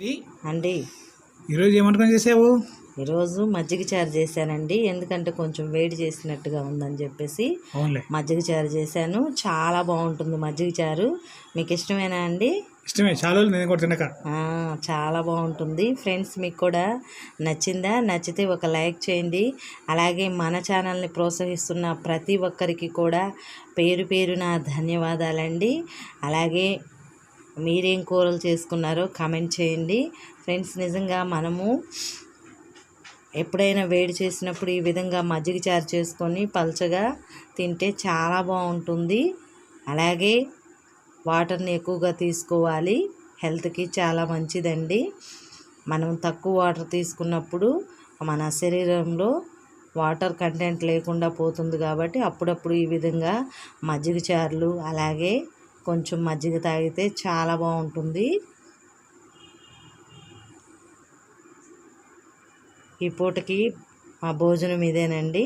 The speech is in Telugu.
అండి. ఈరోజు ఏమంటకం చేసావు? ఈరోజు మజ్జిగ చారు చేశానండి. ఎందుకంటే కొంచెం వేడి చేసినట్టుగా ఉందని చెప్పేసి మజ్జిగ చారు చేశాను. చాలా బాగుంటుంది మజ్జిగ చారు. మీకు ఇష్టమేనా అండి? ఇష్టమే. చాలా నేను కూడా తినక. చాలా బాగుంటుంది. ఫ్రెండ్స్ మీకు కూడా నచ్చిందా? నచ్చితే ఒక లైక్ చేయండి. అలాగే మన ఛానల్ని ప్రోత్సహిస్తున్న ప్రతి ఒక్కరికి కూడా పేరు పేరున ధన్యవాదాలండి. అలాగే మీరేం కూరలు చేసుకున్నారో కామెంట్ చేయండి. ఫ్రెండ్స్ నిజంగా మనము ఎప్పుడైనా వేడి చేసినప్పుడు ఈ విధంగా మజ్జిగ చారు చేసుకొని పల్చగా తింటే చాలా బాగుంటుంది. అలాగే వాటర్ని ఎక్కువగా తీసుకోవాలి. హెల్త్కి చాలా మంచిదండి. మనం తక్కువ వాటర్ తీసుకున్నప్పుడు మన శరీరంలో వాటర్ కంటెంట్ లేకుండా పోతుంది కాబట్టి అప్పుడప్పుడు ఈ విధంగా మజ్జిగ చారులు అలాగే కొంచెం మజ్జిగ తాగితే చాలా బాగుంటుంది. ఈ పూటకి మా భోజనం ఇదేనండి.